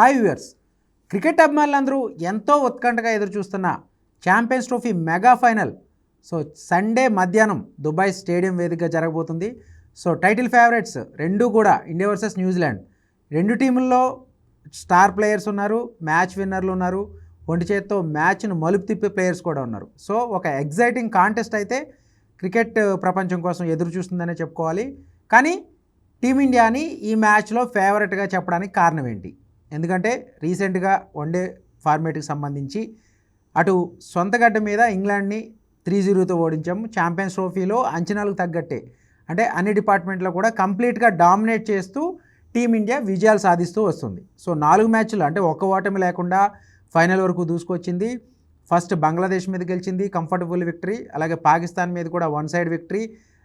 Hi viewers cricket అభిమానులందరూ ఎంతో ఉత్కంఠగా ఎదురుచూస్తున్న champions trophy mega final. So Sunday మధ్యాహ్నం దుబాయ్ స్టేడియం వేదికగా జరగబోతుంది. సో టైటిల్ ఫేవరెట్స్ రెండు కూడా ఇండియా వర్సెస్ న్యూజిలాండ్. రెండు టీముల్లో స్టార్ ప్లేయర్స్ ఉన్నారు మ్యాచ్ విన్నర్లు ఉన్నారు. ఒంటి చేత్తో మ్యాచ్ను మలుపు తిప్పే ప్లేయర్స్ కూడా ఉన్నారు. సో ఒక ఎగ్జైటింగ్ కాంటెస్ట్ అయితే క్రికెట్ ప్రపంచం కోసం ఎదురు చూస్తుందనే చెప్పుకోవాలి. కానీ టీమిండియాని ఈ మ్యాచ్లో ఫేవరెట్గా చెప్పడానికి కారణం ఏంటి? ఎందుకంటే రీసెంట్గా వన్డే ఫార్మేట్కి సంబంధించి అటు సొంత గడ్డ మీద ఇంగ్లాండ్ని త్రీ జీరోతో ఓడించాము. ఛాంపియన్స్ ట్రోఫీలో అంచనాలకు తగ్గట్టే. అంటే అన్ని డిపార్ట్మెంట్లో కూడా కంప్లీట్గా డామినేట్ చేస్తూ టీమిండియా విజయాలు సాధిస్తూ వస్తుంది. సో నాలుగు మ్యాచ్లు అంటే ఒక్క ఓటమి లేకుండా ఫైనల్ వరకు దూసుకొచ్చింది. ఫస్ట్ బంగ్లాదేశ్ మీద గెలిచింది కంఫర్టబుల్ విక్టరీ అలాగే పాకిస్తాన్ మీద కూడా వన్ సైడ్ విక్టరీ.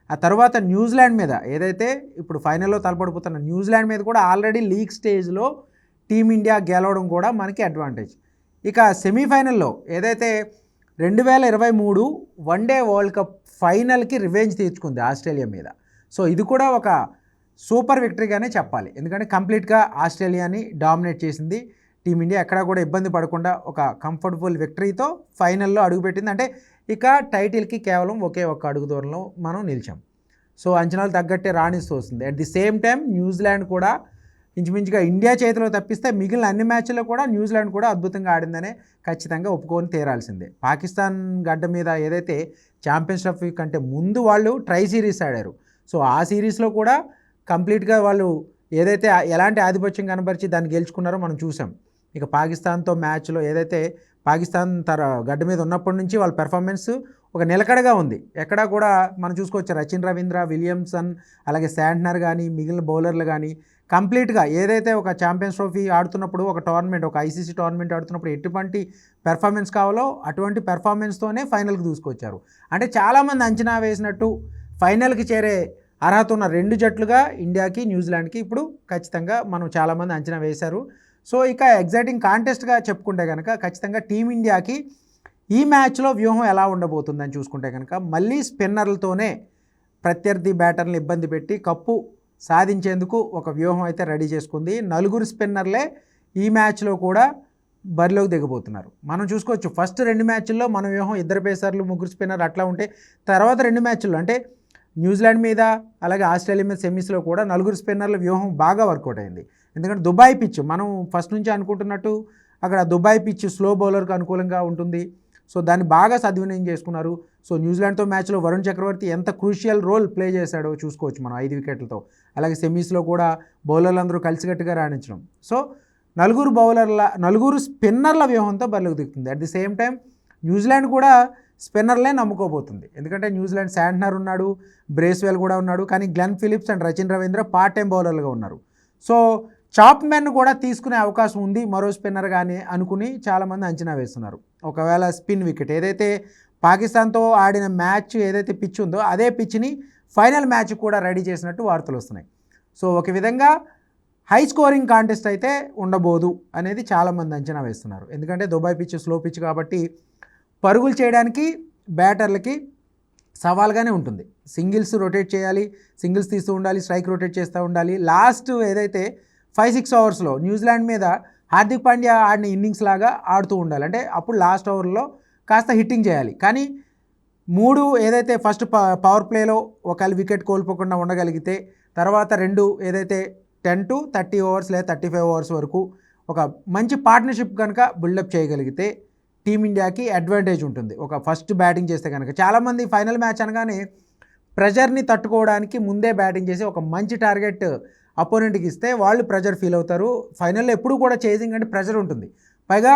ఆ తర్వాత న్యూజిలాండ్ మీద ఏదైతే ఇప్పుడు ఫైనల్లో తలపడిపోతున్న న్యూజిలాండ్ మీద కూడా ఆల్రెడీ లీగ్ స్టేజ్లో టీమిండియా గెలవడం కూడా మనకి అడ్వాంటేజ్ ఇక సెమీఫైనల్లో ఏదైతే రెండు వేల ఇరవై మూడు వన్డే వరల్డ్ కప్ ఫైనల్కి రివెంజ్ తీర్చుకుంది ఆస్ట్రేలియా మీద. సో ఇది కూడా ఒక సూపర్ విక్టరీగానే చెప్పాలి. ఎందుకంటే కంప్లీట్గా ఆస్ట్రేలియాని డామినేట్ చేసింది. టీమిండియా ఎక్కడా కూడా ఇబ్బంది పడకుండా ఒక కంఫర్టబుల్ విక్టరీతో ఫైనల్లో అడుగుపెట్టింది. అంటే ఇక టైటిల్కి కేవలం ఒకే ఒక్క అడుగు దూరంలో మనం నిలిచాం. సో అంచనాలు తగ్గట్టే రాణిస్తూ వస్తుంది. At the same time New Zealand కూడా ఇంచుమించుగా ఇండియా చేతిలో తప్పిస్తే మిగిలిన అన్ని మ్యాచ్ల్లో కూడా న్యూజిలాండ్ కూడా అద్భుతంగా ఆడిందనే ఖచ్చితంగా ఒప్పుకొని తీరాల్సిందే. పాకిస్తాన్ గడ్డ మీద ఏదైతే ఛాంపియన్స్ ట్రోఫీ కంటే ముందు వాళ్ళు ట్రై సిరీస్ ఆడారు. సో ఆ సిరీస్లో కూడా కంప్లీట్గా వాళ్ళు ఏదైతే ఎలాంటి ఆధిపత్యం కనబరిచి దాన్ని గెలుచుకున్నారో మనం చూసాం. ఇక పాకిస్తాన్తో మ్యాచ్లో ఏదైతే పాకిస్తాన్ తర గడ్డ మీద ఉన్నప్పటి నుంచి వాళ్ళ పెర్ఫార్మెన్స్ ఒక నిలకడగా ఉంది. ఎక్కడా కూడా మనం చూసుకోవచ్చు రచిన్ రవీంద్ర విలియమ్సన్ అలాగే శాంట్నర్ కానీ మిగిలిన బౌలర్లు కానీ కంప్లీట్గా ఏదైతే ఒక ఛాంపియన్స్ ట్రోఫీ ఆడుతున్నప్పుడు ఒక టోర్నమెంట్ ఒక ఐసీసీ టోర్నమెంట్ ఆడుతున్నప్పుడు ఎటువంటి పెర్ఫార్మెన్స్ కావాలో అటువంటి పెర్ఫార్మెన్స్తోనే ఫైనల్కి దూసుకొచ్చారు. అంటే చాలామంది అంచనా వేసినట్టు ఫైనల్కి చేరే అర్హత ఉన్న రెండు జట్లుగా ఇండియాకి న్యూజిలాండ్కి ఇప్పుడు ఖచ్చితంగా మనం చాలామంది అంచనా వేశారు. సో ఇక ఎగ్జైటింగ్ కాంటెస్ట్గా చెప్పుకుంటే కనుక ఖచ్చితంగా టీమిండియాకి ఈ మ్యాచ్లో వ్యూహం ఎలా ఉండబోతుందని చూసుకుంటే కనుక మళ్ళీ స్పిన్నర్లతోనే ప్రత్యర్థి బ్యాటర్ని ఇబ్బంది పెట్టి కప్పు సాధించేందుకు ఒక వ్యూహం అయితే రెడీ చేసుకుంది. నలుగురు స్పిన్నర్లే ఈ మ్యాచ్లో కూడా బరిలోకి దిగబోతున్నారు. మనం చూసుకోవచ్చు ఫస్ట్ రెండు మ్యాచ్ల్లో మన వ్యూహం ఇద్దరు పేసర్లు ముగ్గురు స్పిన్నర్ అట్లా ఉంటే తర్వాత రెండు మ్యాచ్ల్లో అంటే న్యూజిలాండ్ మీద అలాగే ఆస్ట్రేలియా మీద సెమీస్లో కూడా నలుగురు స్పిన్నర్ల వ్యూహం బాగా వర్కౌట్ అయింది. ఎందుకంటే దుబాయ్ పిచ్ మనం ఫస్ట్ నుంచి అనుకుంటున్నట్టు అక్కడ దుబాయ్ పిచ్ స్లో బౌలర్కి అనుకూలంగా ఉంటుంది. సో దాన్ని బాగా సద్వినియోగం చేసుకున్నారు. సో న్యూజిలాండ్తో మ్యాచ్లో వరుణ్ చక్రవర్తి ఎంత క్రూషియల్ రోల్ ప్లే చేశాడో చూసుకోవచ్చు మనం ఐదు వికెట్లతో. అలాగే సెమీస్లో కూడా బౌలర్లు అందరూ కలిసికట్టుగా రాణించడం. సో నలుగురు బౌలర్ల నలుగురు స్పిన్నర్ల వ్యూహంతో బరిలోకి దిగుతుంది. At the same time New Zealand కూడా స్పిన్నర్లే నమ్ముకోబోతుంది. ఎందుకంటే న్యూజిలాండ్ శాంట్నర్ ఉన్నాడు బ్రేస్వెల్ కూడా ఉన్నాడు కానీ Glenn Phillips and Rachin Ravindra part time బౌలర్లుగా ఉన్నారు. సో చాప్ మెన్ కూడా తీసుకునే అవకాశం ఉంది. మరో స్పిన్నర్ కానీ అనుకుని చాలామంది అంచనా వేస్తున్నారు. ఒకవేళ స్పిన్ వికెట్ ఏదైతే పాకిస్తాన్తో ఆడిన మ్యాచ్ ఏదైతే పిచ్ ఉందో అదే పిచ్ని ఫైనల్ మ్యాచ్ కూడా రెడీ చేసినట్టు వార్తలు వస్తున్నాయి. సో ఒక విధంగా హై స్కోరింగ్ కాంటెస్ట్ అయితే ఉండబోదు అనేది చాలామంది అంచనా వేస్తున్నారు. ఎందుకంటే దుబాయ్ పిచ్ స్లో పిచ్ కాబట్టి పరుగులు చేయడానికి బ్యాటర్లకి సవాల్గానే ఉంటుంది. సింగిల్స్ రొటేట్ చేయాలి సింగిల్స్ తీస్తూ ఉండాలి స్ట్రైక్ రొటేట్ చేస్తూ ఉండాలి. లాస్ట్ ఏదైతే ఫైవ్ సిక్స్ అవర్స్లో న్యూజిలాండ్ మీద హార్దిక్ పాండ్యా ఆడిన ఇన్నింగ్స్ లాగా ఆడుతూ ఉండాలి. అంటే అప్పుడు లాస్ట్ ఓవర్లో కాస్త హిట్టింగ్ చేయాలి. కానీ మూడు ఏదైతే ఫస్ట్ పవర్ ప్లేలో ఒకవేళ వికెట్ కోల్పోకుండా ఉండగలిగితే తర్వాత రెండు ఏదైతే టెన్ టు థర్టీ ఓవర్స్ లేదా థర్టీ ఫైవ్ ఓవర్స్ వరకు ఒక మంచి పార్ట్నర్షిప్ కనుక బిల్డప్ చేయగలిగితే టీమిండియాకి అడ్వాంటేజ్ ఉంటుంది. ఒక ఫస్ట్ బ్యాటింగ్ చేస్తే కనుక. చాలామంది ఫైనల్ మ్యాచ్ అనగానే ప్రెజర్ని తట్టుకోవడానికి ముందే బ్యాటింగ్ చేసి ఒక మంచి టార్గెట్ అపోనెంట్కి ఇస్తే వాళ్ళు ప్రెజర్ ఫీల్ అవుతారు. ఫైనల్లో ఎప్పుడు కూడా చేసింగ్ అంటే ప్రెజర్ ఉంటుంది. పైగా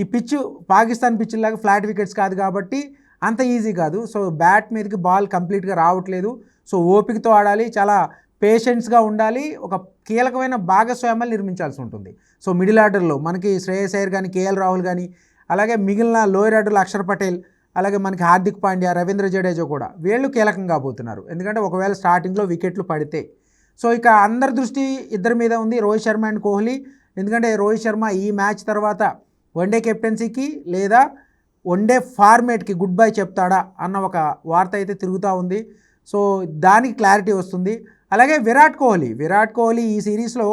ఈ పిచ్ పాకిస్తాన్ పిచ్ లాగా ఫ్లాట్ వికెట్స్ కాదు కాబట్టి అంత ఈజీ కాదు. సో బ్యాట్ మీదకి బాల్ కంప్లీట్గా రావట్లేదు. సో ఓపికతో ఆడాలి. చాలా పేషెన్స్గా ఉండాలి. ఒక కీలకమైన భాగస్వామ్యాలు నిర్మించాల్సి ఉంటుంది. సో మిడిల్ ఆర్డర్లో మనకి శ్రేయస్ అయ్యర్ కానీ కేఎల్ రాహుల్ కానీ అలాగే మిగిలిన లోయర్ ఆర్డర్లో అక్షర్ పటేల్ అలాగే మనకి హార్దిక్ పాండ్యా రవీంద్ర జడేజా కూడా వీళ్ళు కీలకం కాబోతున్నారు ఎందుకంటే ఒకవేళ స్టార్టింగ్లో వికెట్లు పడితే సో ఇక అందరి దృష్టి ఇద్దరి మీద ఉంది. రోహిత్ శర్మ అండ్ కోహ్లీ. ఎందుకంటే రోహిత్ శర్మ ఈ మ్యాచ్ తర్వాత వన్డే కెప్టెన్సీకి లేదా వన్డే ఫార్మేట్కి గుడ్ బై చెప్తాడా అన్న ఒక వార్త అయితే తిరుగుతూ ఉంది. సో దానికి క్లారిటీ వస్తుంది. అలాగే విరాట్ కోహ్లీ. విరాట్ కోహ్లీ ఈ సిరీస్లో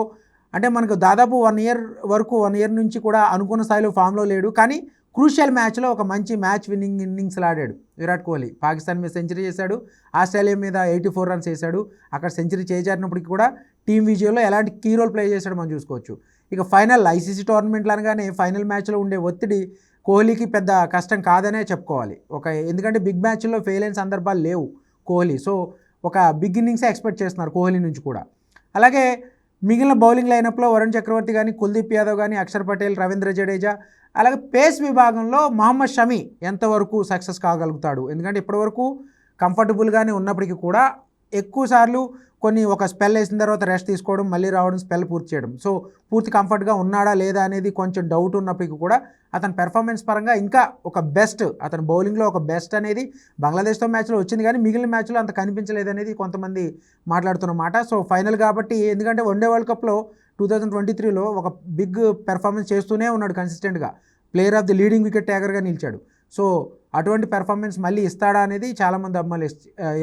అంటే మనకు దాదాపు వన్ ఇయర్ వరకు వన్ ఇయర్ నుంచి కూడా అనుకున్న స్థాయిలో ఫామ్లో లేడు. కానీ క్రూషియల్ మ్యాచ్లో ఒక మంచి మ్యాచ్ విన్నింగ్ ఇన్నింగ్స్లో ఆడాడు. విరాట్ కోహ్లీ పాకిస్తాన్ మీద సెంచరీ చేశాడు. ఆస్ట్రేలియా మీద ఎయిటీ ఫోర్ రన్స్ వేశాడు. అక్కడ సెంచరీ చేజారినప్పటికీ కూడా టీం విజయంలో ఎలాంటి కీ రోల్ ప్లే చేశాడు మనం చూసుకోవచ్చు. ఇక ఫైనల్ ఐసీసీ టోర్నమెంట్లు అనగానే ఫైనల్ మ్యాచ్లో ఉండే ఒత్తిడి కోహ్లీకి పెద్ద కష్టం కాదనే చెప్పుకోవాలి. ఒక ఎందుకంటే బిగ్ మ్యాచ్లో ఫెయిల్ అయిన సందర్భాలు లేవు కోహ్లీ. సో ఒక బిగ్ ఇన్నింగ్సే ఎక్స్పెక్ట్ చేస్తున్నారు కోహ్లీ నుంచి కూడా. అలాగే మిగిలిన బౌలింగ్ లైనప్లో వరుణ్ చక్రవర్తి కానీ కుల్దీప్ యాదవ్ కానీ అక్షర్ పటేల్ రవీంద్ర జడేజా అలాగే పేస్ విభాగంలో మహమ్మద్ షమి ఎంతవరకు సక్సెస్ కాగలుగుతాడు? ఎందుకంటే ఇప్పటివరకు కంఫర్టబుల్గానే ఉన్నప్పటికీ కూడా ఎక్కువ సార్లు కొన్ని ఒక స్పెల్ వేసిన తర్వాత రెస్ట్ తీసుకోవడం మళ్ళీ రావడం స్పెల్ పూర్తి చేయడం. సో పూర్తి కంఫర్ట్గా ఉన్నాడా లేదా అనేది కొంచెం డౌట్ ఉన్నప్పటికీ కూడా అతని పెర్ఫార్మెన్స్ పరంగా ఇంకా ఒక బెస్ట్ అతని బౌలింగ్లో ఒక బెస్ట్ అనేది బంగ్లాదేశ్తో మ్యాచ్లో వచ్చింది కానీ మిగిలిన మ్యాచ్లో అంత కనిపించలేదు అనేది కొంతమంది మాట్లాడుతున్నమాట సో ఫైనల్ కాబట్టి ఎందుకంటే వన్డే వరల్డ్ కప్లో టూ థౌజండ్ ట్వంటీ త్రీలో ఒక బిగ్ పెర్ఫార్మెన్స్ చేస్తూనే ఉన్నాడు కన్సిస్టెంట్గా. Player of the leading wicket టేకర్గా నిలిచాడు. సో అటువంటి పెర్ఫార్మెన్స్ మళ్ళీ ఇస్తాడా అనేది చాలామంది అమ్మాయిలు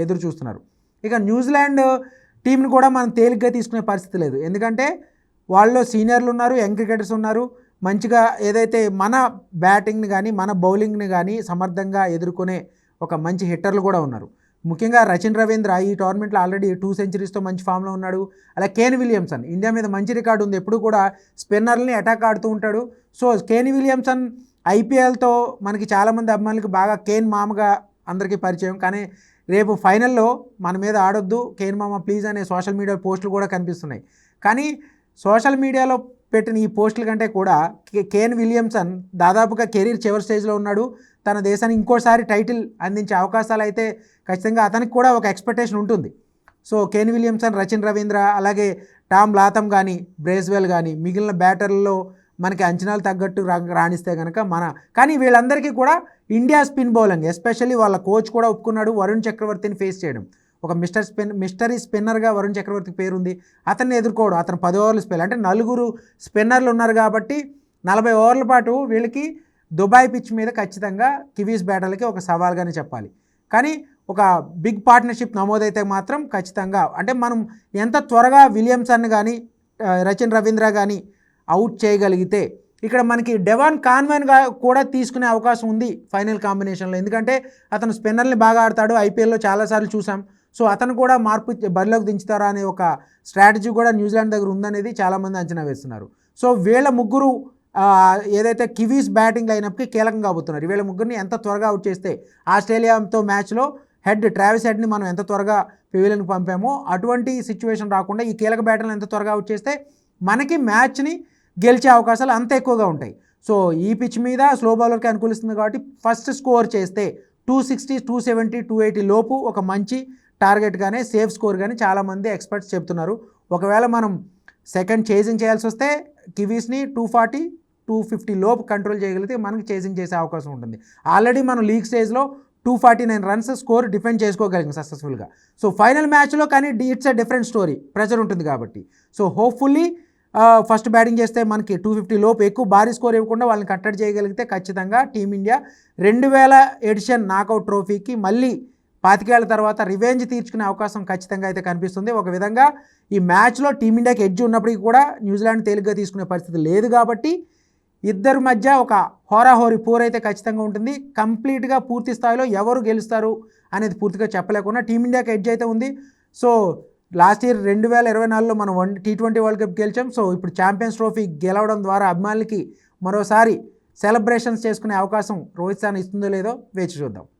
ఎదురు చూస్తున్నారు. ఇక న్యూజిలాండ్ టీంని కూడా మనం తేలిగ్గా తీసుకునే పరిస్థితి లేదు. ఎందుకంటే వాళ్ళలో సీనియర్లు ఉన్నారు యంగ్ క్రికెటర్స్ ఉన్నారు. మంచిగా ఏదైతే మన బ్యాటింగ్ని కానీ మన బౌలింగ్ని కానీ సమర్థంగా ఎదుర్కొనే ఒక మంచి హిట్టర్లు కూడా ఉన్నారు. ముఖ్యంగా రచిన్ రవీంద్ర ఈ టోర్నమెంట్లో ఆల్రెడీ టూ సెంచరీస్తో మంచి ఫామ్లో ఉన్నాడు. అలా కేన్ విలియమ్సన్ ఇండియా మీద మంచి రికార్డు ఉంది. ఎప్పుడు కూడా స్పిన్నర్ని అటాక్ ఆడుతూ ఉంటాడు. సో కేన్ విలియమ్సన్ ఐపీఎల్తో మనకి చాలామంది అభిమానులకు బాగా కేన్ మామగా అందరికీ పరిచయం. కానీ రేపు ఫైనల్లో మన మీద ఆడొద్దు కేన్ మామ ప్లీజ్ అనే సోషల్ మీడియా పోస్టులు కూడా కనిపిస్తున్నాయి. కానీ సోషల్ మీడియాలో పెట్టిన ఈ పోస్టుల కంటే కూడా కేన్ విలియమ్సన్ దాదాపుగా కెరీర్ చివరి స్టేజ్లో ఉన్నాడు. తన దేశానికి ఇంకోసారి టైటిల్ అందించే అవకాశాలు అయితే ఖచ్చితంగా అతనికి కూడా ఒక ఎక్స్పెక్టేషన్ ఉంటుంది. So Kane Williamson Rachin Ravindra అలాగే టామ్ లాతం కానీ బ్రేస్వెల్ కానీ మిగిలిన బ్యాటర్లలో మనకి అంచనాలు తగ్గట్టు రాణిస్తే కనుక మన కానీ వీళ్ళందరికీ కూడా ఇండియా స్పిన్ బౌలింగ్ ఎస్పెషల్లీ వాళ్ళ కోచ్ కూడా ఒప్పుకున్నాడు వరుణ్ చక్రవర్తిని ఫేస్ చేయడం. ఒక మిస్టర్ స్పిన్ మిస్టరీ స్పిన్నర్గా వరుణ్ చక్రవర్తి పేరుంది. అతన్ని ఎదుర్కోవడం అతను పది ఓవర్లు స్పెల్ అంటే నలుగురు స్పిన్నర్లు ఉన్నారు కాబట్టి నలభై ఓవర్ల పాటు వీళ్ళకి దుబాయ్ పిచ్ మీద ఖచ్చితంగా కివీస్ బ్యాటర్లకి ఒక సవాల్గానే చెప్పాలి. కానీ ఒక బిగ్ పార్ట్నర్షిప్ నమోదైతే మాత్రం ఖచ్చితంగా అంటే మనం ఎంత త్వరగా విలియమ్సన్ కానీ రచిన్ రవీంద్ర కానీ అవుట్ చేయగలిగితే. ఇక్కడ మనకి డెవాన్ కాన్వెన్గా కూడా తీసుకునే అవకాశం ఉంది ఫైనల్ కాంబినేషన్లో ఎందుకంటే అతను స్పిన్నర్ని బాగా ఆడతాడు. ఐపీఎల్లో చాలాసార్లు చూసాం. సో అతను కూడా మార్పు బరిలోకి దించుతారా అనే ఒక స్ట్రాటజీ కూడా న్యూజిలాండ్ దగ్గర ఉందనేది చాలామంది అంచనా వేస్తున్నారు. సో వీళ్ళ ముగ్గురు ఏదైతే కివీస్ బ్యాటింగ్ లైనప్కి కీలకం కాబోతున్నారు వీళ్ళ ముగ్గురిని ఎంత త్వరగా అవుట్ చేస్తే ఆస్ట్రేలియాతో మ్యాచ్లో హెడ్ ట్రావెల్స్ హెడ్ని మనం ఎంత త్వరగా పివిలియన్కి పంపామో అటువంటి సిచ్యువేషన్ రాకుండా ఈ కీలక బ్యాటర్లు ఎంత త్వరగా అవుట్ చేస్తే మనకి మ్యాచ్ని గెలిచే అవకాశాలు అంత ఎక్కువగా ఉంటాయి. సో ఈ పిచ్ మీద స్లో బౌలర్కి అనుకూలిస్తుంది కాబట్టి ఫస్ట్ స్కోర్ చేస్తే two sixty two seventy two eighty లోపు ఒక మంచి టార్గెట్గానే సేఫ్ స్కోర్ కానీ చాలామంది ఎక్స్పర్ట్స్ చెప్తున్నారు. ఒకవేళ మనం సెకండ్ చేజింగ్ చేయాల్సి వస్తే కివీస్ని టూ ఫార్టీ టూ ఫిఫ్టీ లోపు కంట్రోల్ చేయగలిగితే మనకి చేజింగ్ చేసే అవకాశం ఉంటుంది. ఆల్రెడీ మనం లీగ్ స్టేజ్లో two forty nine runs score defend చేసుకోగలిగాం సక్సెస్ఫుల్గా. సో ఫైనల్ మ్యాచ్లో కానీ it's a different story. Pressure ఉంటుంది కాబట్టి. సో హోప్ఫుల్లీ ఫస్ట్ బ్యాటింగ్ చేస్తే మనకి టూ ఫిఫ్టీ లోపు ఎక్కువ భారీ స్కోర్ ఇవ్వకుండా వాళ్ళని కట్టడి చేయగలిగితే ఖచ్చితంగా టీమిండియా రెండు వేల ఎడిషన్ నాకౌట్ ట్రోఫీకి మళ్ళీ పాతికేళ్ళ తర్వాత రివెంజ్ తీర్చుకునే అవకాశం ఖచ్చితంగా అయితే కనిపిస్తుంది. ఒక విధంగా ఈ మ్యాచ్లో టీమిండియాకి ఎడ్జ్ ఉన్నప్పటికీ కూడా న్యూజిలాండ్ తేలిగ్గా తీసుకునే పరిస్థితి లేదు కాబట్టి ఇద్దరి మధ్య ఒక హోరాహోరీ పోర్ అయితే ఖచ్చితంగా ఉంటుంది. కంప్లీట్గా పూర్తి స్థాయిలో ఎవరు గెలుస్తారు అనేది పూర్తిగా చెప్పలేకుండా టీమిండియాకి ఎడ్జ్ అయితే ఉంది. సో లాస్ట్ ఇయర్ రెండు వేల ఇరవై నాలుగులో మనం one T twenty world cup గెలిచాం. సో ఇప్పుడు ఛాంపియన్స్ ట్రోఫీ గెలవడం ద్వారా అభిమానులకి మరోసారి సెలబ్రేషన్స్ చేసుకునే అవకాశం రోహిత్ శర్మ ఇస్తుందో లేదో వేచి చూద్దాం.